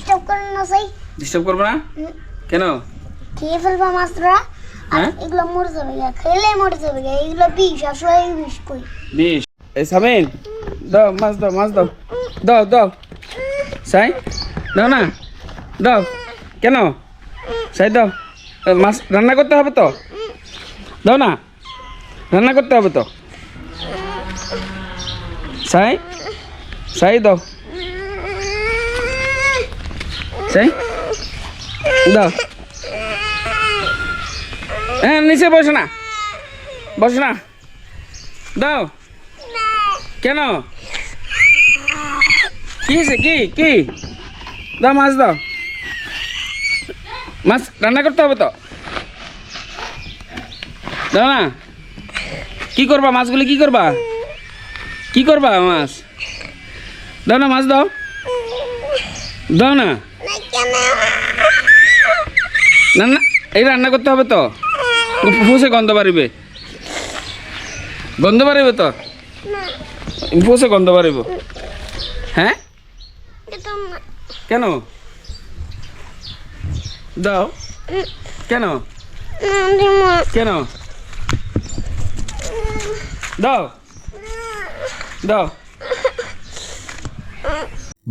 Disturb করেন না সাই। Disturb করব না? কেন? খেয়ে ফেলবা মাছরা। আর হ্যাঁ? এগুলো মরে যাবে খেলে মরে যাবে এগুলো বিষ আসলে বিষ কই? বিশ এই সামিন দাও মাছ দাও মাছ দাও। দাও দাও। সাই দাও না। দাও। কেন? সাই দাও। মাছ রান্না করতে হবে তো? দাও না। রান্না করতে হবে তো? সাই সাই দাও। সাই দাও। হ্যাঁ নিচে বসো না। বসো না। দাও। কেন? কি কি? কি? দাও, মাছ দাও। মাছ রান্না করতে হবে তো? দাও না। কি করবা? মাছগুলি কি করবা? কি করবা মাছ? দাও না, মাছ দাও। দাও না। না না, এই রান্না করতে হবে তো। ফুসে গন্ধ বাড়িবে। গন্ধ বাড়িবে তো? ফুসে গন্ধ বাড়িব। হ্যাঁ? কেন? দাও। কেন? কেন? দাও। দাও।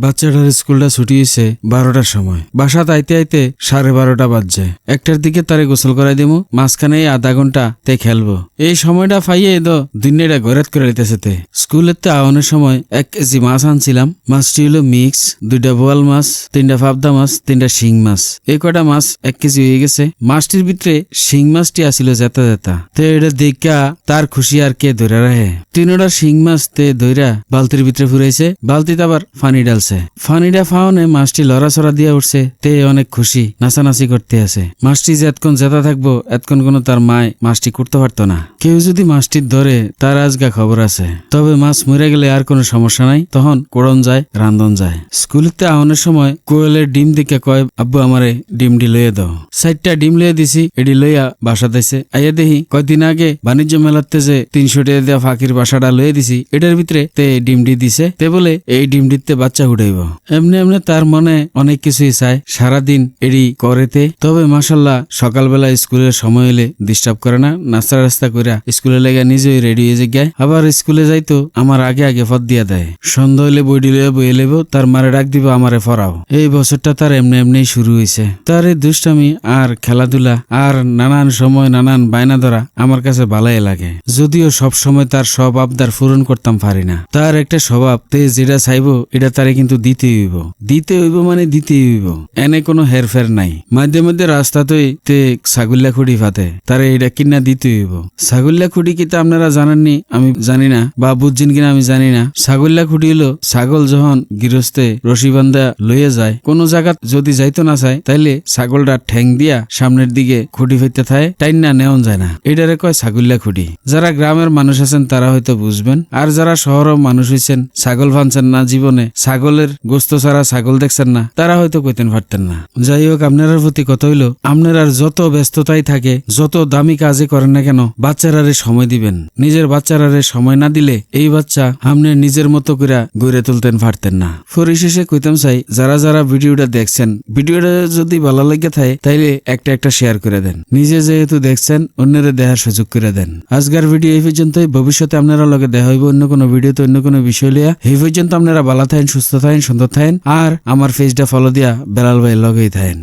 বাচ্চাটার স্কুলটা ছুটি হয়েছে বারোটার সময়। বাসা আইতে আইতে সাড়ে বারোটা বাজছে। একটার দিকে তারে গোসল করাই দিমু, মাঝখানে আধা ঘণ্টা তে খেলব। এই সময়টা ফাইয়ে দো দিনটা গড়াত করে দিতেছে তে। স্কুলের তে আওয়ানোর সময় এক কেজি মাছ আনছিলাম। মাছটি হলো মিক্স, দুইটা বোয়াল মাছ, তিনটা ফাবদা মাছ, তিনটা শিং মাছ। এই কটা মাছ এক কেজি হয়ে গেছে। মাছটির ভিতরে শিং মাছটি আসিল জেতা জেতা। তে এটা দেখা তার খুশি আর কে ধরে রাখে তিনোটা শিং মাছ তে ধইরা বালতির ভিতরে ফুরাইছে। বালতিতে আবার ফানি ডালছে। ফানিটা ফাওনে মাছটি লড়াচড়া দিয়ে উঠছে, তে অনেক খুশি, নাচানাচি করতে আছে। মাছটি যে এতক্ষণ জেতা থাকব, এতক্ষণ কোনো তার মায় মাছটি করতে পারতো না। কেউ যদি মাছটির ধরে, তার আজগা খবর আছে। তবে মাছ মরে গেলে আর কোনো সমস্যা নাই। তখন কোড়ন যায়, রান্ধন যায়। স্কুলেতে আহনের সময় কোয়েলের ডিম দিকে কয়, আব্বু, আমারে ডিমটি লইয়ে দাও। চারটা ডিম লইয়ে দিছি, এডি লইয়া বাসা দিছে। আইয়া দেখি কয়দিন আগে বাণিজ্য মেলাতে যে তিনশো টাকা দেওয়া ফাঁকির বাসাটা লইয়ে দিছি, এটার ভিতরে তে ডিমটি দিছে। তে বলে, এই ডিমটিতে বাচ্চা উঠাইব এমনি এমনি তার মনে অনেক কিছুই চায়। সারাদিন এডি করেতে। তবে মাসাল্লাহ সকালবেলা স্কুলের সময় হলে ডিস্টার্ব করে না। নাস্তা রাস্তা কইরা স্কুলে লেগে নিজেই রেডি হয়ে যায়। আবার স্কুলে যাইতো আমার আগে আগে ফত দিয়া দেয়। সন্ধ্যা হইলে বইডি লইয়া বইয়ে লেব, তার মারে ডাক দিব, আমারে ফরাও। এই বছরটা তার এমনি এমনি শুরু হয়েছে তার এই দুষ্টামি আর খেলাধুলা আর নানান সময় নানান বায়না ধরা আমার কাছে ভালাই লাগে। যদিও সব সময় তার সব আবদার পূরণ করতাম পারি না। তার একটা স্বভাব তে যেটা চাইব, এটা তারে কিন্তু দিতে হইব। দিতে হইব মানে দিতে হইব। এনে কোনো হেরফের নাই। মাঝে মধ্যে রাস্তাতেই তে ছাগুল্লা খুঁড়ি ফাতে তারে এটা কিনা দিতে হইব। ছাগুল্লা খুঁড়ি কিতা আপনারা জানেননি? আমি জানি না। বা বুঝছেন কিনা আমি জানি না। ছাগল্লা খুঁড়ি হলো ছাগল যখন গৃহস্থে রশি বান্ধা লইয়ে যায়, কোনো জায়গা যদি যাইতো না চায়, তাইলে ছাগলটা ঠ্যাং দিয়া সামনের দিকে খুঁটি ফেলতে থাকে টাইন না নেওয়া যায় না। এটারে কয় ছাগল্লা খুঁটি যারা গ্রামের মানুষ আছেন তারা হয়তো বুঝবেন। আর যারা শহরের মানুষ হইছেন, ছাগল ফানছেন না জীবনে ছাগলের গোস্ত ছাড়া ছাগল দেখছেন না, তারা হয়তো কইতেন পারতেন না। যাই হোক আপনার প্রতি কথা হইল, আপনার যত ব্যস্ততাই থাকে, যত দামি কাজে করেন না কেন বাচ্চারারে সময় দিবেন। নিজের বাচ্চারারে সময় না দিলে এই বাচ্চা আপনি নিজের মতো করে গড়ে তুলতেন পারতেন না। পরিশেষে কইতাম চাই, যারা যারা ভিডিওটা দেখছেন, ভিডিওটা যদি ভালো লাগে থাকে, তাইলে একটা একটা শেয়ার করে দেন। নিজে যেহেতু দেখছেন, অন্যের দেখার সুযোগ করে দেন। আজকের ভিডিও এই পর্যন্তই, ভবিষ্যতে আপনারা লগে দেখা হইব অন্য কোনো ভিডিওতে, অন্য কোনো বিষয় লিয়া এই পর্যন্ত আপনারা ভালো থাকেন, সুস্থ থাকেন সুন্দর থাকেন আর আমার পেজটা ফলো দিয়া বেলাল ভাই লগেই থাকেন